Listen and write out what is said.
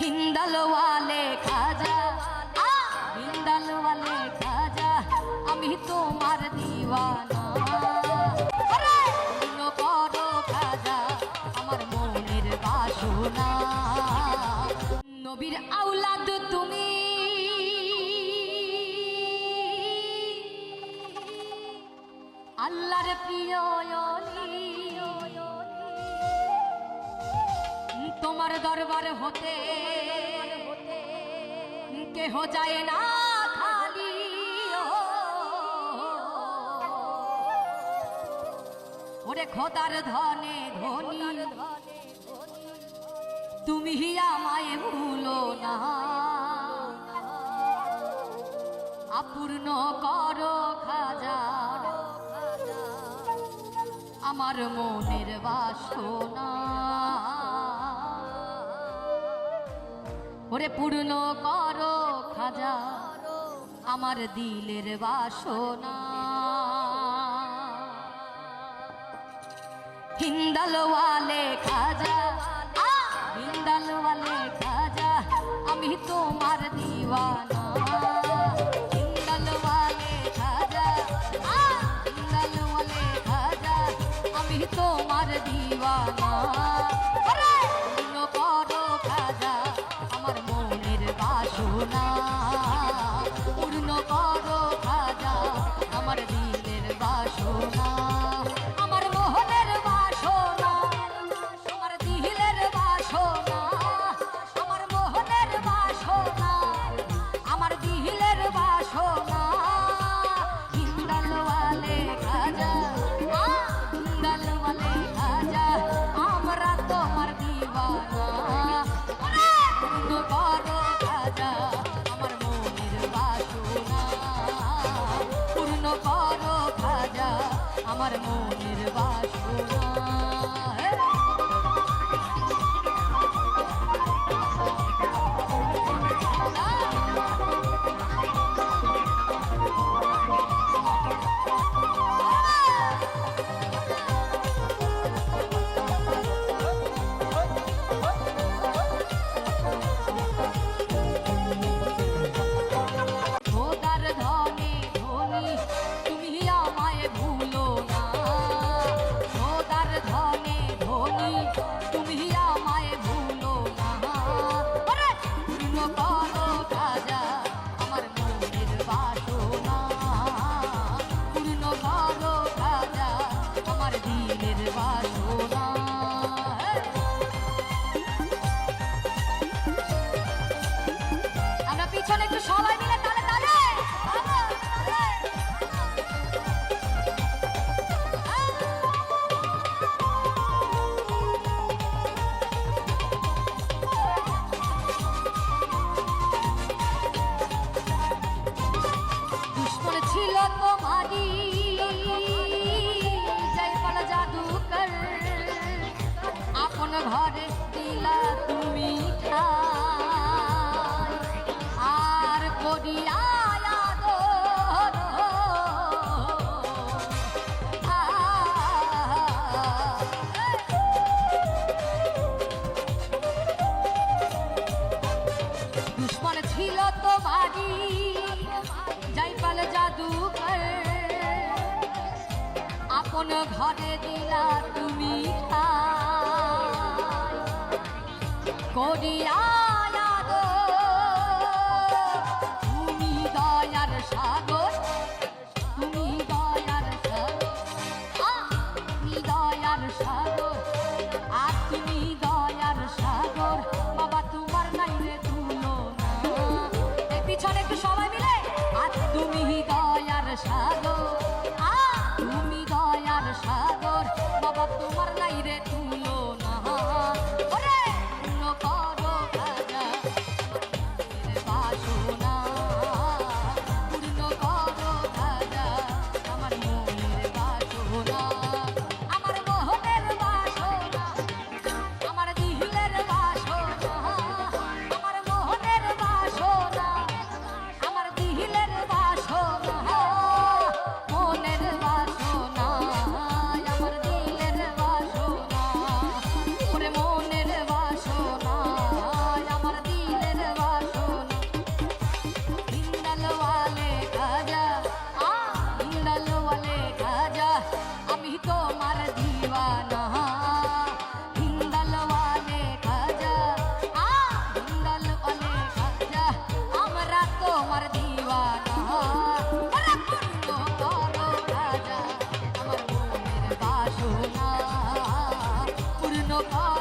হিন্দাল ওয়ালে খাজা হিন্দাল ওয়ালে খাজা, আমি তোমার দিওয়ানা। করো খাজা, আমার মনের বাসনা। নবীর আউলাদ তুমি। আল্লাহর প্রিয় তোমার দরবার হতে। কেহ যায় না খালি ওরে খোদার ধনে ধনী, তুমি আমায় ভুলো না। আপূর্ণ করো খাজা, আমার মনের বাসনা। ওরে পূর্ণ কর খাজা আমার দিলের বাসনা। হিন্দালওয়ালে খাজা হিন্দালওয়ালে খাজা আমি তোমার দিওয়া আমার মনের বাসনা। ছিল তোমারি যাইপাল জাদু আপন ঘরে দিলা তুমি করিয়া সাগর তুমি দয়ার সাগর। Oh.